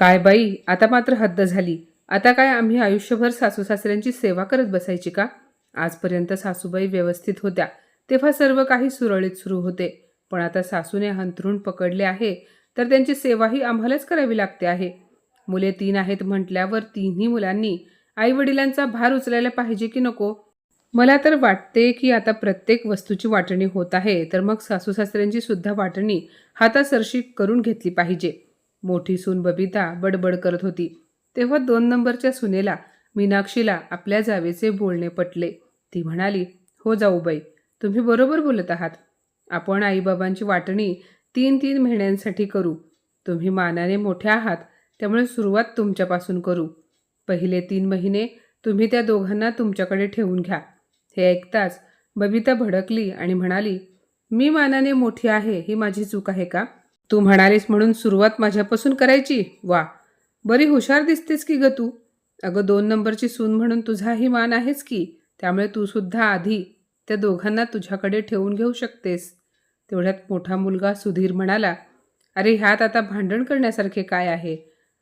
काय बाई आता मात्र हद्द झाली. आता काय आम्ही आयुष्यभर सासू सासऱ्यांची सेवा करत बसायची का? आजपर्यंत सासूबाई व्यवस्थित होत्या. तेव्हा सर्व काही सुरळीत सुरू होते. पण आता सासूने हंतरून पकडले आहे तर त्यांची सेवाही आम्हालाच करावी लागते आहे. मुले तीन आहेत म्हटल्यावर तिन्ही मुलांनी आई वडिलांचा भार उचलायला पाहिजे की नको? मला तर वाटते की आता प्रत्येक वस्तूची वाटणी होत आहे तर मग सासू सासऱ्यांची सुद्धा वाटणी हातासरशी करून घेतली पाहिजे. मोठी सून बबिता बडबड करत होती. तेव्हा दोन नंबरच्या सुनेला मीनाक्षीला आपल्या जावेचे बोलणे पटले. ती म्हणाली हो जाऊबाई तुम्ही बरोबर बोलत आहात. आपण आईबाबांची वाटणी तीन तीन महिन्यांसाठी करू. तुम्ही मानाने मोठे आहात त्यामुळे सुरुवात तुमच्यापासून करू. पहिले तीन महिने तुम्ही त्या दोघांना तुमच्याकडे ठेवून घ्या. हे ऐकताच बबिता भडकली आणि म्हणाली मी मानाने मोठी आहे ही माझी चूक आहे का? तू म्हणालीस म्हणून सुरुवात माझ्यापासून करायची? वा. बरी हुशार दिसतेस की ग तू? अगं दोन नंबरची सून म्हणून तुझाही मान आहेस की? त्यामुळे तू सुद्धा आधी त्या दोघांना तुझ्याकडे ठेवून घेऊ शकतेस. तेवढ्यात मोठा मुलगा सुधीर म्हणाला अरे ह्यात आता भांडण करण्यासारखे काय आहे?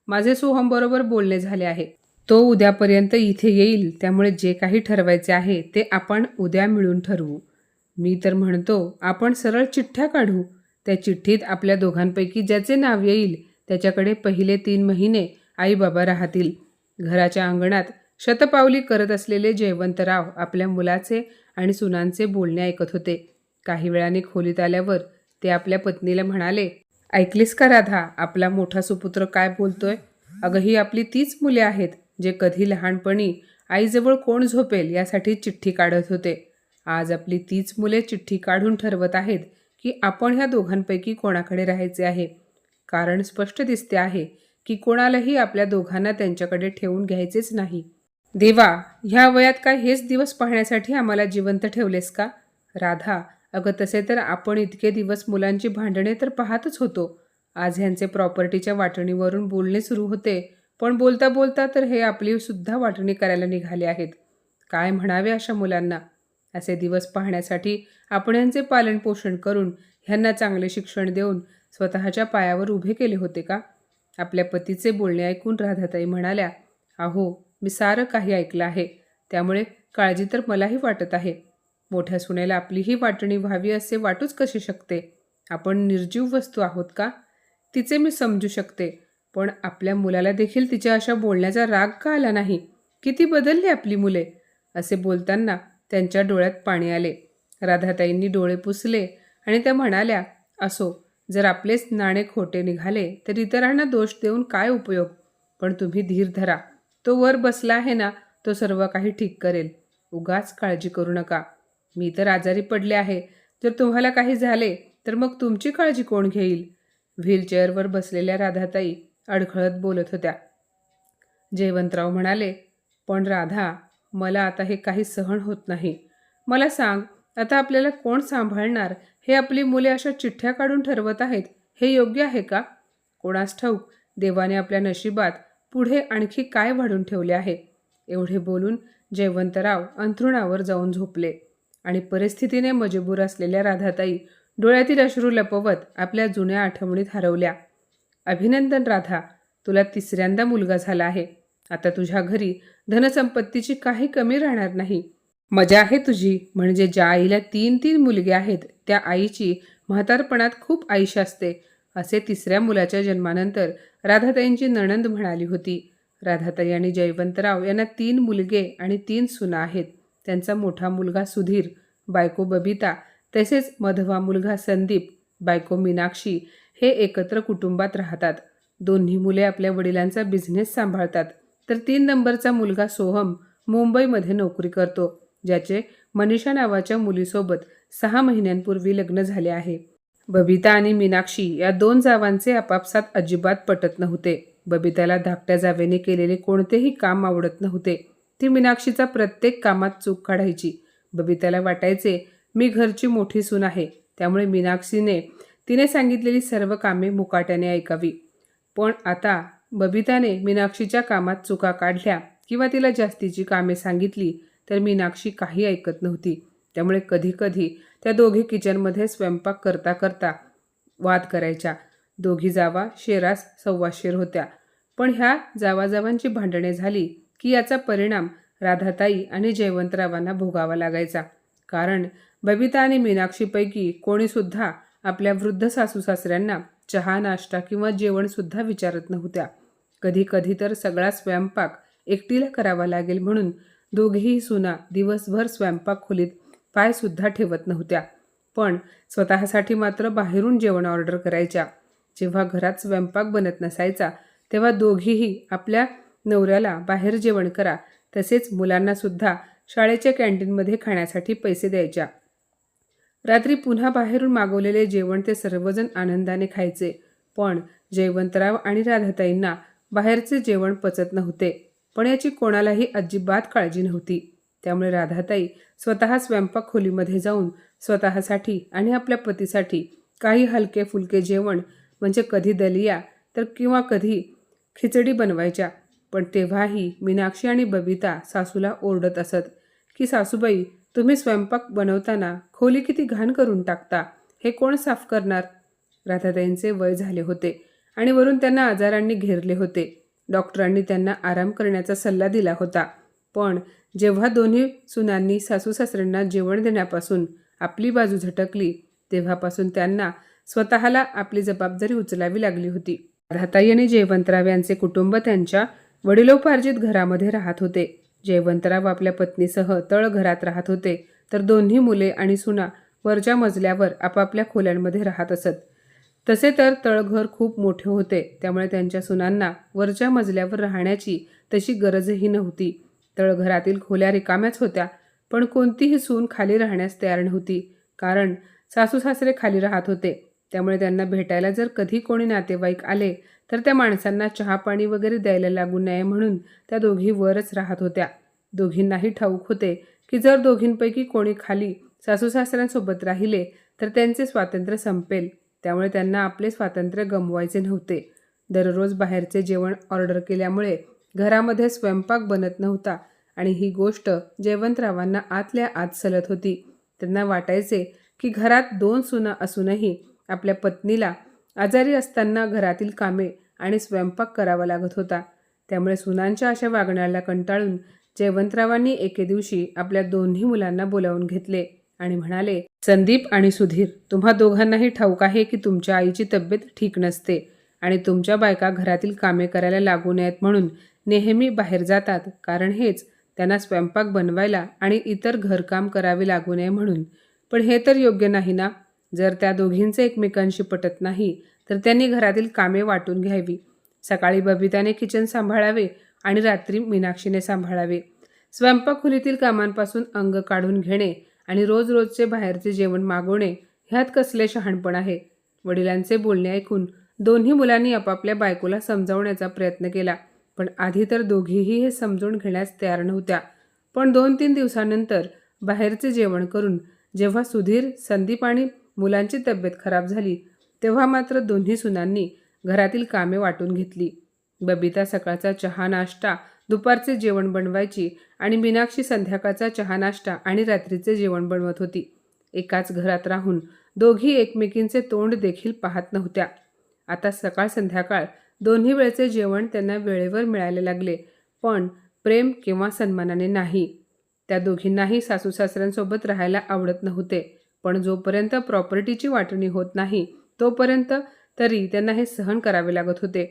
माझे सोहमबरोबर बोलणे झाले आहे. तो उद्यापर्यंत इथे येईल. त्यामुळे जे काही ठरवायचे आहे ते आपण उद्या मिळून ठरवू. मी तर म्हणतो आपण सरळ चिठ्ठ्या काढू. त्या चिठ्ठीत आपल्या दोघांपैकी ज्याचे नाव येईल त्याच्याकडे पहिले तीन महिने आई बाबा राहतील. घराच्या अंगणात शतपावली करत असलेले जयवंतराव आपल्या मुलाचे आणि सुनांचे बोलणे ऐकत होते. काही वेळाने खोलीत आल्यावर ते आपल्या पत्नीला म्हणाले ऐकलीस का राधा आपला मोठा सुपुत्र काय बोलतोय? अगं ही आपली तीच मुले आहेत जे कधी लहानपणी आईजवळ कोण झोपेल यासाठी चिठ्ठी काढत होते. आज आपली तीच मुले चिठ्ठी काढून ठरवत आहेत की आपण ह्या दोघांपैकी कोणाकडे राहायचे आहे? कारण स्पष्ट दिसते आहे की कोणालाही आपल्या दोघांना त्यांच्याकडे ठेवून घ्यायचेच नाही. देवा ह्या वयात काय हेच दिवस पाहण्यासाठी आम्हाला जिवंत ठेवलेस का? राधा अगं तसे तर आपण इतके दिवस मुलांची भांडणे तर पाहतच होतो. आज ह्यांचे प्रॉपर्टीच्या वाटणीवरून बोलणे सुरू होते पण बोलता बोलता तर हे आपली सुद्धा वाटणी करायला निघाले आहेत. काय म्हणावे अशा मुलांना? असे दिवस पाहण्यासाठी आपण यांचे पालनपोषण करून ह्यांना चांगले शिक्षण देऊन स्वतःच्या पायावर उभे केले होते का? आपल्या पतीचे बोलणे ऐकून राधाताई म्हणाल्या अहो मी सारं काही ऐकलं आहे. त्यामुळे काळजी तर मलाही वाटत आहे. मोठ्या सुनेला आपलीही वाटणी व्हावी असे वाटूच कशी शकते? आपण निर्जीव वस्तू आहोत का? तिचे मी समजू शकते पण आपल्या मुलाला देखील तिच्या अशा बोलण्याचा राग का आला नाही? किती बदलली आपली मुले? असे बोलताना त्यांच्या डोळ्यात पाणी आले. राधाताईंनी डोळे पुसले आणि त्या म्हणाल्या असो जर आपलेच नाणे खोटे निघाले तर इतरांना दोष देऊन काय उपयोग? पण तुम्ही धीर धरा. तो वर बसला आहे ना तो सर्व काही ठीक करेल. उगाच काळजी करू नका. मी तर आजारी पडले आहे. जर तुम्हाला काही झाले तर मग तुमची काळजी कोण घेईल? व्हीलचेअरवर बसलेल्या राधाताई अडखळत बोलत होत्या. जयवंतराव म्हणाले पण राधा मला आता हे काही सहन होत नाही. मला सांग आता आपल्याला कोण सांभाळणार? हे आपली मुले अशा चिठ्ठ्या काढून ठरवत आहेत? हे योग्य आहे का? कोणास ठाऊक देवाने आपल्या नशिबात पुढे आणखी काय वाढून ठेवले आहे? एवढे बोलून जयवंतराव अंथरुणावर जाऊन झोपले आणि परिस्थितीने मजबूर असलेल्या राधाताई डोळ्यातील अश्रू लपवत आपल्या जुन्या आठवणीत हरवल्या. अभिनंदन राधा तुला तिसऱ्यांदा मुलगा झाला आहे. आता तुझ्या घरी धनसंपत्तीची काही कमी राहणार नाही. मजा आहे तुझी म्हणजे ज्या आईला तीन तीन मुलगे आहेत त्या आईची म्हातारपणात खूप आईश असते असे तिसऱ्या मुलाच्या जन्मानंतर राधाताईंची नणंद म्हणाली होती. राधाताई आणि जयवंतराव यांना तीन मुलगे आणि तीन सुना आहेत. त्यांचा मोठा मुलगा सुधीर बायको बबिता तसेच मधवा मुलगा संदीप बायको मीनाक्षी हे एकत्र कुटुंबात राहतात. दोन्ही मुले आपल्या वडिलांचा बिझनेस सांभाळतात. तर तीन नंबरचा मुलगा सोहम मुंबईमध्ये नोकरी करतो ज्याचे मनीषा नावाच्या मुलीसोबत सहा महिन्यांपूर्वी लग्न झाले आहे. बबिता आणि मीनाक्षी या दोन जावांचे आपापसात अजिबात पटत नव्हते. बबिताला धाकट्या जावेने केलेले कोणतेही काम आवडत नव्हते. ती मीनाक्षीचा प्रत्येक कामात चूक काढायची. बबिताला वाटायचे मी घरची मोठी सून आहे. त्यामुळे मीनाक्षीने तिने सांगितलेली सर्व कामे मुकाट्याने ऐकावी. पण आता बबिताने मीनाक्षीच्या कामात चुका काढल्या किंवा तिला जास्तीची कामे सांगितली तर मीनाक्षी काही ऐकत नव्हती. त्यामुळे कधीकधी त्या दोघी किचनमध्ये स्वयंपाक करता करता वाद करायच्या. दोघी जावा शेरास सव्वाशेर होत्या. पण ह्या जावाजावांची भांडणे झाली की याचा परिणाम राधाताई आणि जयवंतरावांना भोगावा लागायचा. कारण बबिता आणि मीनाक्षीपैकी कोणीसुद्धा आपल्या वृद्ध सासू सासऱ्यांना चहा नाश्ता किंवा जेवणसुद्धा विचारत नव्हत्या. कधी कधी तर सगळा स्वयंपाक एकटीला करावा लागेल म्हणून दोघेही सुना दिवसभर स्वयंपाक खोलीत पायसुद्धा ठेवत नव्हत्या. पण स्वतःसाठी मात्र बाहेरून जेवण ऑर्डर करायच्या. जेव्हा घरात स्वयंपाक बनत नसायचा तेव्हा दोघीही आपल्या नवऱ्याला बाहेर जेवण करा तसेच मुलांनासुद्धा शाळेच्या कॅन्टीनमध्ये खाण्यासाठी पैसे द्यायच्या. रात्री पुन्हा बाहेरून मागवलेले जेवण ते सर्वजण आनंदाने खायचे. पण जयवंतराव आणि राधाताईंना बाहेरचे जेवण पचत नव्हते. पण याची कोणालाही अजिबात काळजी नव्हती. त्यामुळे राधाताई स्वतः स्वयंपाक खोलीमध्ये जाऊन स्वतःसाठी आणि आपल्या पतीसाठी काही हलके फुलके जेवण म्हणजे कधी दलिया तर किंवा कधी खिचडी बनवायच्या. पण तेव्हाही मीनाक्षी आणि बबिता सासूला ओरडत असत की सासूबाई तुम्ही स्वयंपाक बनवताना खोली किती घाण करून टाकता हे कोण साफ करणार? राधाताईंचे वय झाले होते आणि वरून त्यांना आजारांनी घेरले होते. डॉक्टरांनी त्यांना आराम करण्याचा सल्ला दिला होता. पण जेव्हा दोन्ही सुनांनी सासू सासऱ्यांना जेवण देण्यापासून आपली बाजू झटकली तेव्हापासून त्यांना स्वतःला आपली जबाबदारी उचलावी लागली होती. राधाताई आणि जयवंतराव यांचे कुटुंब त्यांच्या वडिलोपार्जित घरामध्ये राहत होते. जयवंतराव आपल्या पत्नीसह तळघरात राहत होते तर दोन्ही मुले आणि सुना वरच्या मजल्यावर आपापल्या खोल्यांमध्ये राहत असत. तसे तर तळघर खूप मोठे होते त्यामुळे त्यांच्या सुनांना वरच्या मजल्यावर राहण्याची तशी गरजही नव्हती. तळघरातील खोल्या रिकाम्याच होत्या पण कोणतीही सून खाली राहण्यास तयार नव्हती कारण सासू सासरे खाली राहत होते. त्यामुळे त्यांना भेटायला जर कधी कोणी नातेवाईक आले तर त्या माणसांना चहा पाणी वगैरे द्यायला लागू नये म्हणून त्या दोघी वरच राहत होत्या. दोघींनाही ठाऊक होते की जर दोघींपैकी कोणी खाली सासू सासऱ्यांसोबत राहिले तर त्यांचे स्वातंत्र्य संपेल. त्यामुळे त्यांना आपले स्वातंत्र्य गमवायचे नव्हते. दररोज बाहेरचे जेवण ऑर्डर केल्यामुळे घरामध्ये स्वयंपाक बनत नव्हता आणि ही गोष्ट जयवंतरावांना आतल्या आत सलत होती. त्यांना वाटायचे की घरात दोन सुना असूनही आपल्या पत्नीला आजारी असताना घरातील कामे आणि स्वयंपाक करावा लागत होता. त्यामुळे सुनांच्या अशा वागण्याला कंटाळून जयवंतरावांनी एके दिवशी आपल्या दोन्ही मुलांना बोलावून घेतले आणि म्हणाले संदीप आणि सुधीर तुम्हा दोघांनाही ठाऊक आहे की तुमच्या आईची तब्येत ठीक नसते आणि तुमच्या बायका घरातील कामे करायला लागू नयेत म्हणून नेहमी बाहेर जातात. कारण हेच त्यांना स्वयंपाक बनवायला आणि इतर घरकाम करावे लागू नये म्हणून. पण हे तर योग्य नाही ना? जर त्या दोघींचे एकमेकांशी पटत नाही तर त्यांनी घरातील कामे वाटून घ्यावी. सकाळी बबिताने किचन सांभाळावे आणि रात्री मीनाक्षीने सांभाळावे. स्वयंपाकखुलीतील कामांपासून अंग काढून घेणे आणि रोज रोजचे बाहेरचे जेवण मागवणे ह्यात कसले शहाणपण आहे? वडिलांचे बोलणे ऐकून दोन्ही मुलांनी आपापल्या बायकोला समजावण्याचा प्रयत्न केला पण आधी तर दोघीही हे समजून घेण्यास तयार नव्हत्या. पण दोन तीन दिवसानंतर बाहेरचे जेवण करून जेव्हा सुधीर संदीप आणि मुलांची तब्येत खराब झाली तेव्हा मात्र दोन्ही सुनांनी घरातील कामे वाटून घेतली. बबिता सकाळचा चहा नाश्ता दुपारचे जेवण बनवायची आणि मीनाक्षी संध्याकाळचा चहा नाश्ता आणि रात्रीचे जेवण बनवत होती. एकाच घरात राहून दोघी एकमेकींचे तोंड देखील पाहत नव्हत्या. आता सकाळ संध्याकाळ दोन्ही वेळचे जेवण त्यांना वेळेवर मिळायला लागले पण प्रेम किंवा सन्मानाने नाही. त्या दोघींनाही सासू सासऱ्यांसोबत राहायला आवडत नव्हते. पण जोपर्यंत प्रॉपर्टीची वाटणी होत नाही तोपर्यंत तरी त्यांना हे सहन करावे लागत होते.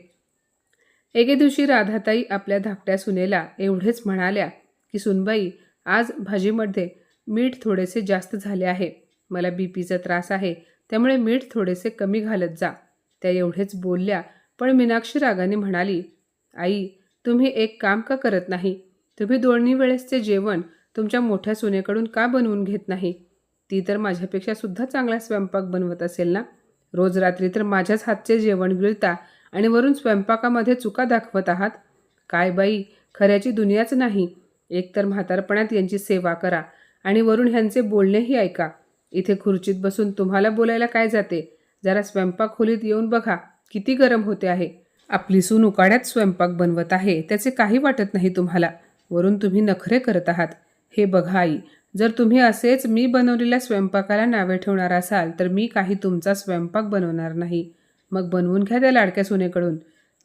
एके दिवशी राधाताई आपल्या धाकट्या सुनेला एवढेच म्हणाल्या की सुनबाई आज भाजीमध्ये मीठ थोडेसे जास्त झाले आहे. मला बी पीचा त्रास आहे. त्यामुळे मीठ थोडेसे कमी घालत जा. त्या एवढेच बोलल्या पण मीनाक्षी रागाने म्हणाली आई तुम्ही एक काम का करत नाही? तुम्ही दोन्ही वेळेसचे जेवण तुमच्या मोठ्या सुनेकडून का बनवून घेत नाही? ती तर माझ्यापेक्षा सुद्धा चांगला स्वयंपाक बनवत असेल ना? रोज रात्री तर माझ्याच हातचे जेवण गिळता आणि वरून स्वयंपाकामध्ये चुका दाखवत आहात? काय बाई खऱ्याची दुनियाच नाही. एकतर म्हातारपणात यांची सेवा करा आणि वरून ह्यांचे बोलणेही ऐका. इथे खुर्चीत बसून तुम्हाला बोलायला काय जाते? जरा स्वयंपाक खोलीत येऊन बघा किती गरम होते आहे. आपली सून उकाड्यात स्वयंपाक बनवत आहे त्याचे काही वाटत नाही तुम्हाला. वरून तुम्ही नखरे करत आहात. हे बघा आई जर तुम्ही असेच मी बनवलेल्या स्वयंपाकाला नावे ठेवणार असाल तर मी काही तुमचा स्वयंपाक बनवणार नाही. मग बनवून घ्या त्या लाडक्या सुनेकडून.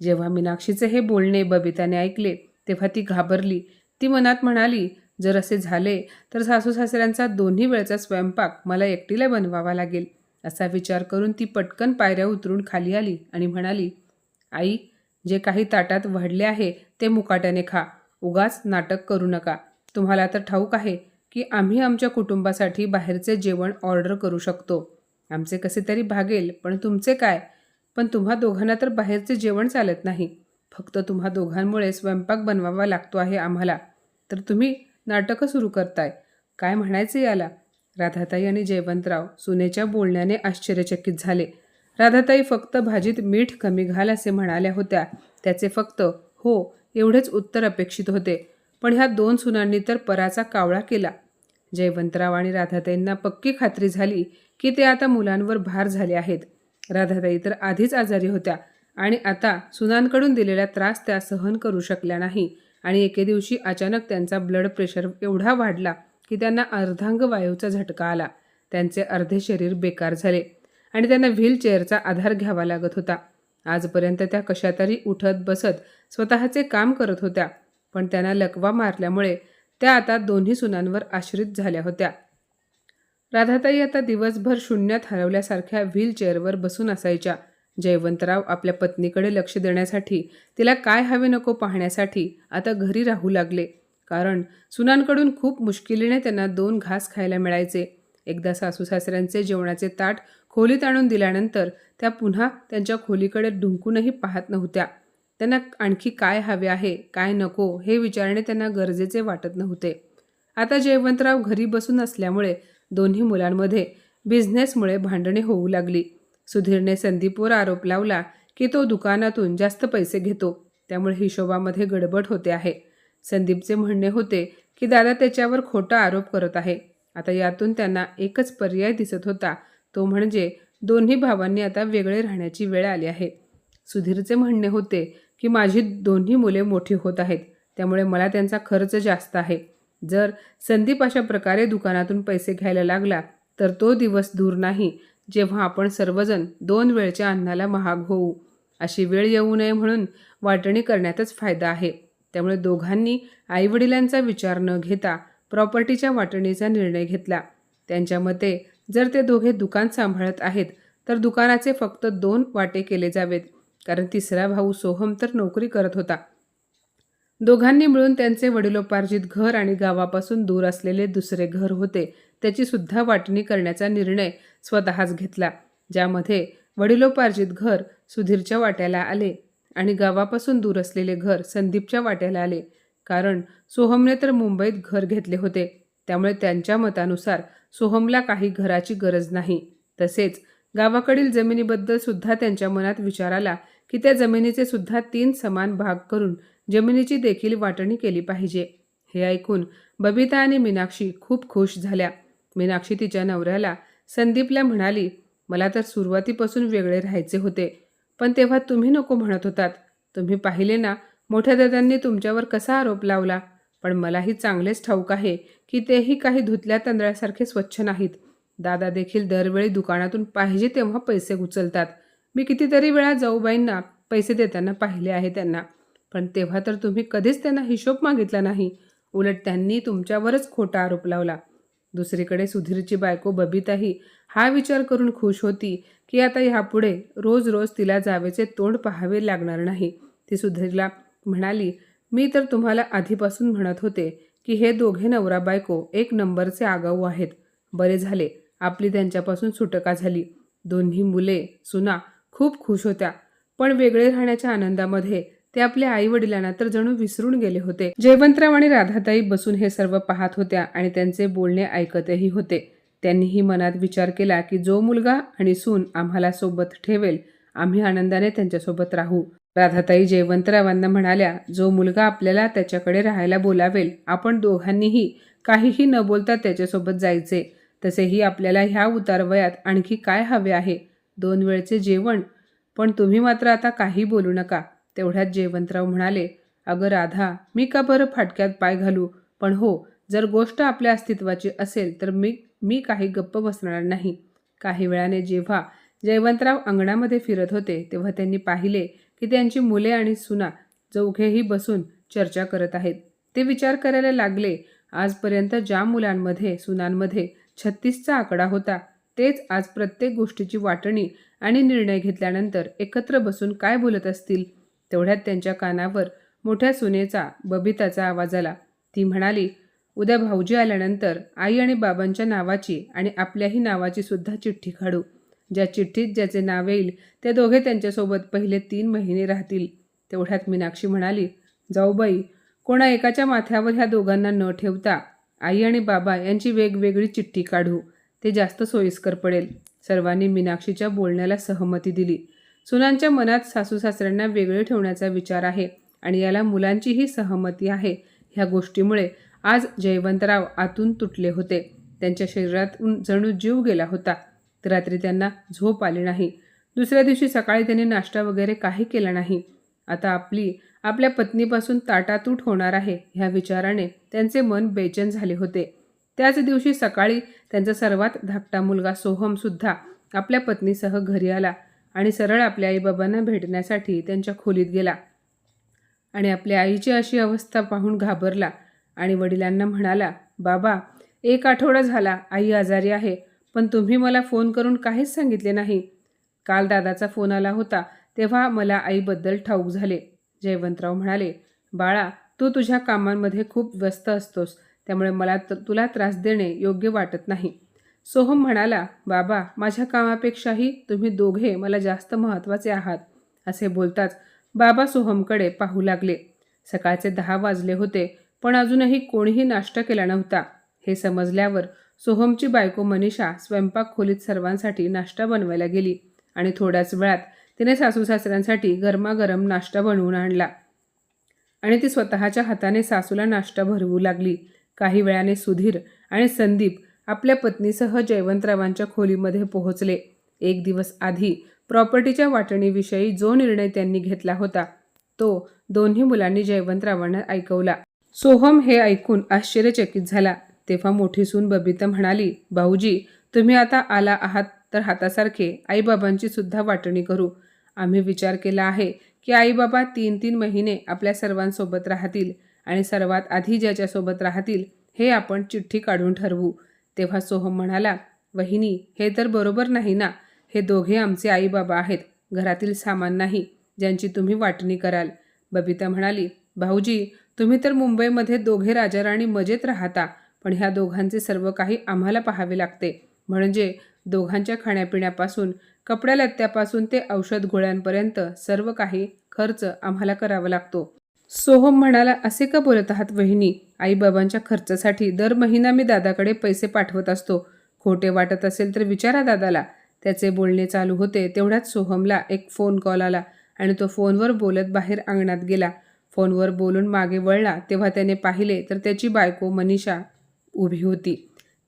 जेव्हा मीनाक्षीचे हे बोलणे बबिताने ऐकले तेव्हा ती घाबरली. ती मनात म्हणाली जर असे झाले तर सासू सासऱ्यांचा दोन्ही वेळचा स्वयंपाक मला एकटीला बनवावा लागेल. असा विचार करून ती पटकन पायऱ्या उतरून खाली आली आणि म्हणाली आई जे काही ताटात वाढले आहे ते मुकाट्याने खा. उगाच नाटक करू नका. तुम्हाला तर ठाऊक आहे की आम्ही आमच्या कुटुंबासाठी बाहेरचे जेवण ऑर्डर करू शकतो. आमचे कसे तरी भागेल पण तुमचे काय? पण तुम्हा दोघांना तर बाहेरचे जेवण चालत नाही. फक्त तुम्हा दोघांमुळे स्वयंपाक बनवावा लागतो आहे आम्हाला. तर तुम्ही नाटकं सुरू करताय. काय म्हणायचे याला? राधाताई आणि जयवंतराव सुनेच्या बोलण्याने आश्चर्यचकित झाले. राधाताई फक्त भाजीत मीठ कमी घाल असे म्हणाल्या होत्या. त्याचे फक्त हो एवढेच उत्तर अपेक्षित होते. पण ह्या दोन सुनांनी तर पराचा कावळा केला. जयवंतराव आणि राधाताईंना पक्की खात्री झाली की ते आता मुलांवर भार झाले आहेत. राधाताई तर आधीच आजारी होत्या आणि आता सुनांकडून दिलेला त्रास त्या सहन करू शकल्या नाही आणि एके दिवशी अचानक त्यांचा ब्लड प्रेशर एवढा वाढला की त्यांना अर्धांग वायूचा झटका आला. त्यांचे अर्धे शरीर बेकार झाले आणि त्यांना व्हीलचेअरचा आधार घ्यावा लागत होता. आजपर्यंत त्या कशातरी उठत बसत स्वतःचे काम करत होत्या पण त्यांना लकवा मारल्यामुळे त्या आता दोन्ही सुनांवर आश्रित झाल्या होत्या. राधाताई आता दिवसभर शून्यात हरवल्यासारख्या व्हीलचेअरवर बसून असायच्या. जयवंतराव आपल्या पत्नीकडे लक्ष देण्यासाठी तिला काय हवे नको पाहण्यासाठी आता घरी राहू लागले. कारण सुनांकडून खूप मुश्किलीने त्यांना दोन घास खायला मिळायचे. एकदा सासू सासऱ्यांचे जेवणाचे ताट खोलीत आणून दिल्यानंतर त्या पुन्हा त्यांच्या खोलीकडे ढुंकूनही पाहत नव्हत्या. त्यांना आणखी काय हवे आहे काय नको हे विचारणे त्यांना गरजेचे वाटत नव्हते. आता जयवंतराव घरी बसून असल्यामुळे दोन्ही मुलांमध्ये बिझनेसमुळे भांडणे होऊ लागली. सुधीरने संदीपवर आरोप लावला की तो दुकानातून जास्त पैसे घेतो त्यामुळे हिशोबामध्ये गडबड होते आहे. संदीपचे म्हणणे होते की दादा त्याच्यावर खोटा आरोप करत आहे. आता यातून त्यांना एकच पर्याय दिसत होता तो म्हणजे दोन्ही भावांनी आता वेगळे राहण्याची वेळ आली आहे. सुधीरचे म्हणणे होते की माझी दोन्ही मुले मोठी होत आहेत त्यामुळे मला त्यांचा खर्च जास्त आहे. जर संदीप अशा प्रकारे दुकानातून पैसे घ्यायला लागला तर तो दिवस दूर नाही जेव्हा आपण सर्वजण दोन वेळच्या अन्नाला महाग होऊ. अशी वेळ येऊ नये म्हणून वाटणी करण्यातच फायदा आहे. त्यामुळे दोघांनी आईवडिलांचा विचार न घेता प्रॉपर्टीच्या वाटणीचा निर्णय घेतला. त्यांच्या मते जर ते दोघे दुकान सांभाळत आहेत तर दुकानाचे फक्त दोन वाटे केले जावेत. कारण तिसरा भाऊ सोहम तर नोकरी करत होता. दोघांनी मिळून त्यांचे वडिलोपार्जित घर आणि गावापासून दूर असलेले दुसरे घर होते. त्याची सुद्धा वाटणी करण्याचा निर्णय स्वतःच घेतला. ज्यामध्ये वडिलोपार्जित घर सुधीरच्या वाट्याला आले आणि गावापासून दूर असलेले घर संदीपच्या वाट्याला आले. कारण सोहमने तर मुंबईत घर घेतले होते. त्यामुळे त्यांच्या मतानुसार सोहमला काही घराची गरज नाही. तसेच गावाकडील जमिनीबद्दल सुद्धा त्यांच्या मनात विचाराला की त्या जमिनीचे सुद्धा तीन समान भाग करून जमिनीची देखील वाटणी केली पाहिजे. हे ऐकून बबिता आणि मीनाक्षी खूप खुश झाल्या. मीनाक्षी तिच्या नवऱ्याला संदीपला म्हणाली मला तर सुरुवातीपासून वेगळे राहायचे होते पण तेव्हा तुम्ही नको म्हणत होतात. तुम्ही पाहिले ना मोठ्या दादांनी तुमच्यावर कसा आरोप लावला. पण मलाही चांगलेच ठाऊक आहे की तेही काही धुतल्या तांदळासारखे स्वच्छ नाहीत. दादा देखील दरवेळी दुकानातून पाहिजे तेव्हा पैसे उचलतात. मी कितीतरी वेळा जाऊबाईंना पैसे देताना पाहिले आहे त्यांना. पण तेव्हा तर तुम्ही कधीच त्यांना हिशोब मागितला नाही. उलट त्यांनी तुमच्यावरच खोटा आरोप लावला. दुसरीकडे सुधीरची बायको बबिताही हा विचार करून खुश होती की आता ह्यापुढे रोज रोज तिला जावेचे तोंड पाहावे लागणार नाही. ती सुधीरला म्हणाली मी तर तुम्हाला आधीपासून म्हणत होते की हे दोघे नवरा बायको एक नंबरचे आगाऊ आहेत. बरे झाले. आपली त्यांच्यापासून सुटका झाली. दोन्ही मुले सुना खूप खुश होत्या. पण वेगळे राहण्याच्या आनंदामध्ये ते आपल्या आई वडिलांना तर जणू विसरून गेले होते. जयवंतराव आणि राधाताई बसून हे सर्व पाहत होत्या आणि त्यांचे बोलणे ऐकतही होते. त्यांनीही मनात विचार केला की जो मुलगा आणि सून आम्हाला सोबत ठेवेल आम्ही आनंदाने त्यांच्यासोबत राहू. राधाताई जयवंतरावांना म्हणाल्या जो मुलगा आपल्याला त्याच्याकडे राहायला बोलावेल आपण दोघांनीही काहीही न बोलता त्याच्यासोबत जायचे. तसेही आपल्याला ह्या उतारवयात आणखी काय हवे आहे? दोन वेळचे जेवण. पण तुम्ही मात्र आता काही बोलू नका. तेवढ्यात जयवंतराव म्हणाले अगं राधा मी का बरं फाटक्यात पाय घालू? पण हो जर गोष्ट आपल्या अस्तित्वाची असेल तर मी मी काही गप्प बसणार नाही. काही वेळाने जेव्हा जयवंतराव अंगणामध्ये फिरत होते तेव्हा त्यांनी पाहिले की त्यांची मुले आणि सुना चौघेही बसून चर्चा करत आहेत. ते विचार करायला लागले आजपर्यंत ज्या मुलांमध्ये सुनांमध्ये छत्तीसचा आकडा होता तेच आज प्रत्येक गोष्टीची वाटणी आणि निर्णय घेतल्यानंतर एकत्र बसून काय बोलत असतील? तेवढ्यात त्यांच्या कानावर मोठ्या सुनेचा बबिताचा आवाज आला. ती म्हणाली उद्या भाऊजी आल्यानंतर आई आणि बाबांच्या नावाची आणि आपल्याही नावाची सुद्धा चिठ्ठी काढू. ज्या चिठ्ठीत ज्याचे नाव येईल ते दोघे त्यांच्यासोबत पहिले तीन महिने राहतील. तेवढ्यात मीनाक्षी म्हणाली जाऊ बाई कोणा एकाच्या माथ्यावर ह्या दोघांना न ठेवता आई आणि बाबा यांची वेगवेगळी चिठ्ठी काढू. ते जास्त सोयीस्कर पडेल. सर्वांनी मीनाक्षीच्या बोलण्याला सहमती दिली. सुनांच्या मनात सासू सासऱ्यांना वेगळे ठेवण्याचा विचार आहे आणि याला मुलांचीही सहमती आहे ह्या गोष्टीमुळे आज जयवंतराव आतून तुटले होते. त्यांच्या शरीरातून जणू जीव गेला होता. तर रात्री त्यांना झोप आली नाही. दुसऱ्या दिवशी सकाळी त्यांनी नाश्ता वगैरे काही केला नाही. आता आपली आपल्या पत्नीपासून ताटातूट होणार आहे ह्या विचाराने त्यांचे मन बेचैन झाले होते. त्याच दिवशी सकाळी त्यांचा सर्वात धाकटा मुलगा सोहमसुद्धा आपल्या पत्नीसह घरी आला आणि सरळ आपल्या आईबाबांना भेटण्यासाठी त्यांच्या खोलीत गेला. आणि आपल्या आईची अशी अवस्था पाहून घाबरला आणि वडिलांना म्हणाला बाबा एक आठवडा झाला आई आजारी आहे पण तुम्ही मला फोन करून काहीच सांगितले नाही. काल दादाचा फोन आला होता तेव्हा मला आईबद्दल ठाऊक झाले. जयवंतराव म्हणाले बाळा तू तुझ्या कामांमध्ये खूप व्यस्त असतोस त्यामुळे मला त तुला त्रास देणे योग्य वाटत नाही. सोहम म्हणाला बाबा माझ्या कामापेक्षाही तुम्ही दोघे मला जास्त महत्त्वाचे आहात असे बोलताच बाबा सोहमकडे पाहू लागले. सकाळचे दहा वाजले होते पण अजूनही कोणीही नाश्ता केला नव्हता. हे समजल्यावर सोहमची बायको मनीषा स्वयंपाक खोलीत सर्वांसाठी नाश्ता बनवायला गेली आणि थोड्याच वेळात तिने सासू सासऱ्यांसाठी गरमागरम नाश्ता बनवून आणला. आणि ती स्वतःच्या हाताने सासूला नाश्ता भरवू लागली. काही वेळाने सुधीर आणि संदीप आपल्या पत्नीसह जयवंतरावांच्या खोलीमध्ये पोहोचले. एक दिवस आधी प्रॉपर्टीच्या वाटणीविषयी जो निर्णय त्यांनी घेतला होता तो दोन्ही मुलांनी जयवंतरावांना ऐकवला. सोहम हे ऐकून आश्चर्यचकित झाला. तेव्हा मोठी सून बबिता म्हणाली भाऊजी तुम्ही आता आला आहात तर हातासारखे आईबाबांची सुद्धा वाटणी करू. आम्ही विचार केला आहे की आईबाबा तीन तीन महिने आपल्या सर्वांसोबत राहतील. आणि सर्वात आधी ज्याच्यासोबत राहतील हे आपण चिठ्ठी काढून ठरवू. तेव्हा सोहम म्हणाला वहिनी हे तर बरोबर नाही ना. हे दोघे आमचे आईबाबा आहेत. घरातील सामान नाही ज्यांची तुम्ही वाटणी कराल. बबिता म्हणाली भाऊजी तुम्ही तर मुंबईमध्ये दोघे राजाराणी मजेत राहता पण ह्या दोघांचे सर्व काही आम्हाला पाहावे लागते. म्हणजे दोघांच्या खाण्यापिण्यापासून कपड्यालत्त्यापासून ते औषध गोळ्यांपर्यंत सर्व काही खर्च आम्हाला करावा लागतो. सोहम म्हणाला असे का बोलत आहात वहिनी? आईबाबांच्या खर्चासाठी दर महिना मी दादाकडे पैसे पाठवत असतो. खोटे वाटत असेल तर विचारा दादाला. त्याचे बोलणे चालू होते तेवढ्यात सोहमला एक फोन कॉल आला आणि तो फोनवर बोलत बाहेर अंगणात गेला. फोनवर बोलून मागे वळला तेव्हा त्याने पाहिले तर त्याची बायको मनीषा उभी होती.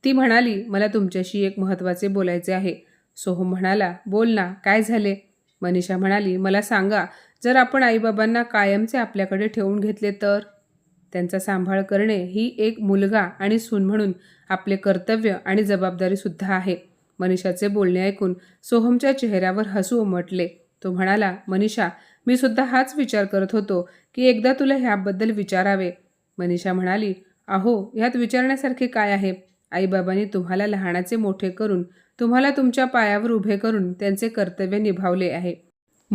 ती म्हणाली मला तुमच्याशी एक महत्त्वाचे बोलायचे आहे. सोहम म्हणाला बोल ना काय झाले? मनीषा म्हणाली मला सांगा जर आपण आईबाबांना कायमचे आपल्याकडे ठेवून घेतले तर? त्यांचा सांभाळ करणे ही एक मुलगा आणि सून म्हणून आपले कर्तव्य आणि जबाबदारीसुद्धा आहे. मनीषाचे बोलणे ऐकून सोहमच्या चेहऱ्यावर हसू उमटले. तो म्हणाला मनीषा मी सुद्धा हाच विचार करत होतो की एकदा तुला ह्याबद्दल विचारावे. मनीषा म्हणाली अहो ह्यात विचारण्यासारखे काय आहे? आईबाबांनी तुम्हाला लहानाचे मोठे करून तुम्हाला तुमच्या पायावर उभे करून त्यांचे कर्तव्य निभावले आहे.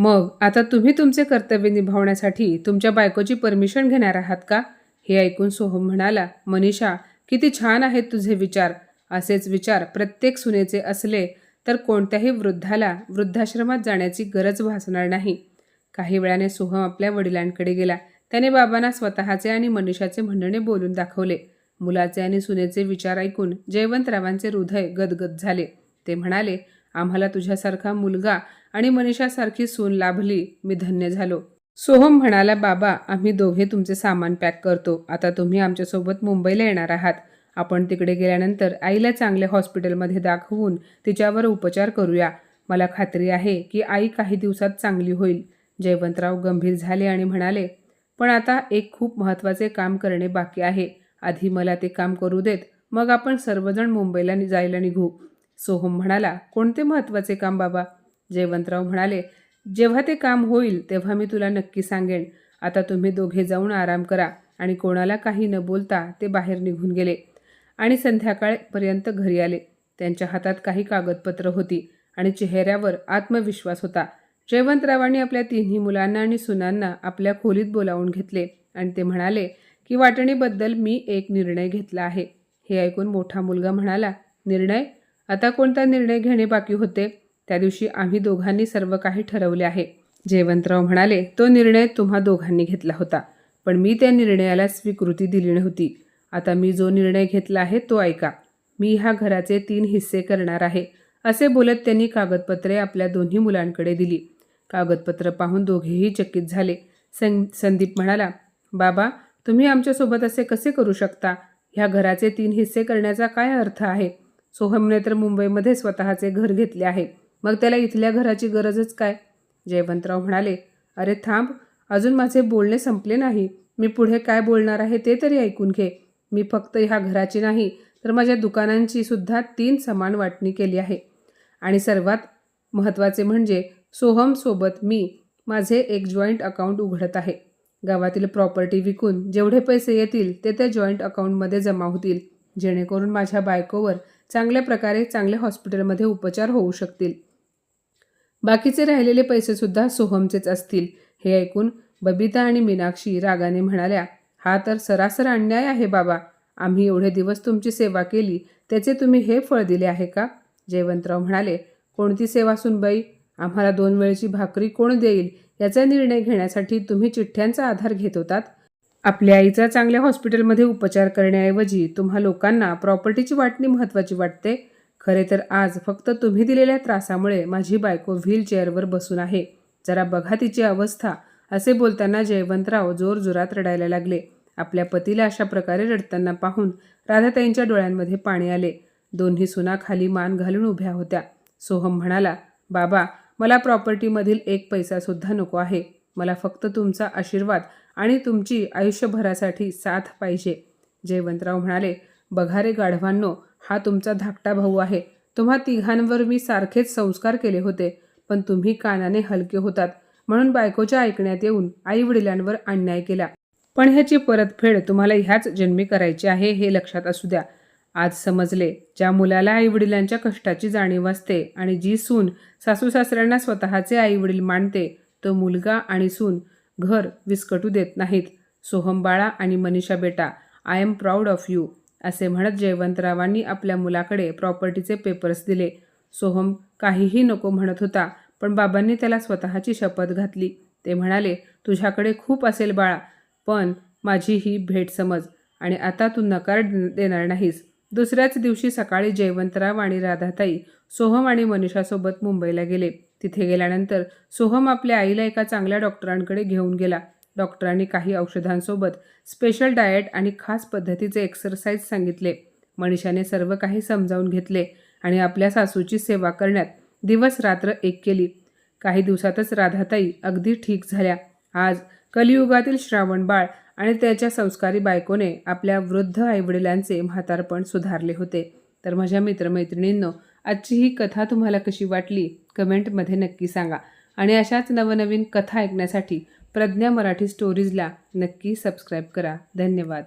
मग आता तुम्ही तुमचे कर्तव्य निभावण्यासाठी तुमच्या बायकोची परमिशन घेणार आहात का? हे ऐकून सोहम म्हणाला मनीषा किती छान आहेत तुझे विचार. असेच विचार प्रत्येक सुनेचे असले तर कोणत्याही वृद्धाला वृद्धाश्रमात जाण्याची गरज भासणार नाही. काही वेळाने सोहम आपल्या वडिलांकडे गेला. त्याने बाबांना स्वतःचे आणि मनीषाचे म्हणणे बोलून दाखवले. मुलाचे आणि सुनेचे विचार ऐकून जयवंतरावांचे हृदय गदगद झाले. ते म्हणाले आम्हाला तुझ्यासारखा मुलगा आणि मनीषासारखी सून लाभली मी धन्य झालो. सोहम म्हणाला बाबा आम्ही दोघे तुमचे सामान पॅक करतो. आता तुम्ही आमच्यासोबत मुंबईला येणार आहात. आपण तिकडे गेल्यानंतर आईला चांगल्या हॉस्पिटलमध्ये दाखवून तिच्यावर उपचार करूया. मला खात्री आहे की आई काही दिवसात चांगली होईल. जयवंतराव गंभीर झाले आणि म्हणाले पण आता एक खूप महत्त्वाचे काम करणे बाकी आहे. आधी मला ते काम करू देत मग आपण सर्वजण मुंबईला नि- जायला निघू. सोहम म्हणाला कोणते महत्त्वाचे काम बाबा? जयवंतराव म्हणाले जेव्हा ते काम होईल तेव्हा मी तुला नक्की सांगेन. आता तुम्ही दोघे जाऊन आराम करा. आणि कोणाला काही न बोलता ते बाहेर निघून गेले आणि संध्याकाळपर्यंत घरी आले. त्यांच्या हातात काही कागदपत्र होती आणि चेहऱ्यावर आत्मविश्वास होता. जयवंतरावांनी आपल्या तिन्ही मुलांना आणि सुनांना आपल्या खोलीत बोलावून घेतले आणि ते म्हणाले की वाटणीबद्दल मी एक निर्णय घेतला आहे. हे ऐकून मोठा मुलगा म्हणाला निर्णय? आता कोणता निर्णय घेणे बाकी होते? त्या दिवशी आम्ही दोघांनी सर्व काही ठरवले आहे. जयवंतराव म्हणाले तो निर्णय तुम्हा दोघांनी घेतला होता. पण मी त्या निर्णयाला स्वीकृती दिली नव्हती. आता मी जो निर्णय घेतला आहे तो ऐका. मी ह्या घराचे तीन हिस्से करणार आहे. असे बोलत त्यांनी कागदपत्रे आपल्या दोन्ही मुलांकडे दिली. कागदपत्र पाहून दोघेही चकित झाले. सं संदीप म्हणाला बाबा तुम्ही आमच्यासोबत असे कसे करू शकता? ह्या घराचे तीन हिस्से करण्याचा काय अर्थ आहे? सोहमने तर मुंबईमध्ये स्वतःचे घर घेतले आहे. मग त्याला इथल्या घराची गरजच काय? जयवंतराव म्हणाले अरे थांब अजून माझे बोलणे संपले नाही. मी पुढे काय बोलणार आहे ते तरी ऐकून घे. मी फक्त ह्या घराची नाही तर माझ्या दुकानांची सुद्धा तीन समान वाटणी केली आहे. आणि सर्वात महत्त्वाचे म्हणजे सोहमसोबत मी माझे एक जॉईंट अकाउंट उघडत आहे. गावातील प्रॉपर्टी विकून जेवढे पैसे येतील ते त्या जॉईंट अकाउंटमध्ये जमा होतील. जेणेकरून माझ्या बायकोवर चांगल्या प्रकारे चांगल्या हॉस्पिटलमध्ये उपचार होऊ शकतील. बाकीचे राहिलेले पैसेसुद्धा सोहमचेच असतील हे ऐकून बबिता आणि मीनाक्षी रागाने म्हणाल्या हा तर सरासर अन्याय आहे बाबा. आम्ही एवढे दिवस तुमची सेवा केली त्याचे तुम्ही हे फळ दिले आहे का? जयवंतराव म्हणाले कोणती सेवा सुनबाई आम्हाला दोन वेळची भाकरी कोण देईल? याचा निर्णय घेण्यासाठी तुम्ही चिठ्ठ्यांचा आधार घेत होतात. आपल्या आईचा चांगल्या हॉस्पिटलमध्ये उपचार करण्याऐवजी तुम्हा लोकांना प्रॉपर्टीची वाटणी महत्त्वाची वाटते. खरे तर आज फक्त तुम्ही दिलेल्या त्रासामुळे माझी बायको व्हीलचेअरवर बसून आहे. जरा बघा तिची अवस्था. असे बोलताना जयवंतराव जोरजोरात रडायला लागले. आपल्या पतीला अशा प्रकारे रडताना पाहून राधाताईंच्या डोळ्यांमध्ये पाणी आले. दोन्ही सुना खाली मान घालून उभ्या होत्या. सोहम म्हणाला बाबा मला प्रॉपर्टीमधील एक पैसासुद्धा नको आहे. मला फक्त तुमचा आशीर्वाद आणि तुमची आयुष्यभरासाठी साथ पाहिजे. जयवंतराव म्हणाले बघा रे गाढवांनो हा तुमचा धाकटा भाऊ आहे. तुम्हा तिघांवर मी सारखेच संस्कार केले होते पण तुम्ही कानाने हलके होतात. म्हणून बायकोच्या ऐकण्यात येऊन आई वडिलांवर अन्याय केला. पण ह्याची परतफेड तुम्हाला ह्याच जन्मी करायची आहे हे लक्षात असू द्या. आज समजले ज्या मुलाला आईवडिलांच्या कष्टाची जाणीव असते आणि जी सून सासू सासऱ्यांना स्वतःचे आईवडील मानते तो मुलगा आणि सून घर विस्कटू देत नाहीत. सोहम बाळा आणि मनीषा बेटा I am proud of you असे म्हणत जयवंतरावांनी आपल्या मुलाकडे प्रॉपर्टीचे पेपर्स दिले. सोहम काहीही नको म्हणत होता पण बाबांनी त्याला स्वतःची शपथ घातली. ते म्हणाले तुझ्याकडे खूप असेल बाळा पण माझी ही भेट समज आणि आता तू नकार देणार नाहीस. दुसऱ्याच दिवशी सकाळी जयवंतराव आणि राधाताई सोहम आणि मनीषासोबत मुंबईला गेले. तिथे गेल्यानंतर सोहम आपल्या आईला एका चांगल्या डॉक्टरांकडे घेऊन गेला. डॉक्टरांनी काही औषधांसोबत स्पेशल डाएट आणि खास पद्धतीचे एक्सरसाइज सांगितले. मनीषाने सर्व काही समजावून घेतले आणि आपल्या सासूची सेवा करण्यात दिवस रात्र एक केली. काही दिवसातच राधाताई अगदी ठीक झाल्या. आज कलियुगातील श्रावण बाळ आणि त्याच्या संस्कारी बायकोने आपल्या वृद्ध आईवडिलांचे म्हातारपण सुधारले होते. तर माझ्या मित्रमैत्रिणींनो आजची ही कथा तुम्हाला कशी वाटली कमेंटमध्ये नक्की सांगा. आणि अशाच नवनवीन कथा ऐकण्यासाठी प्रज्ञा मराठी स्टोरीजला नक्की सबस्क्राईब करा. धन्यवाद.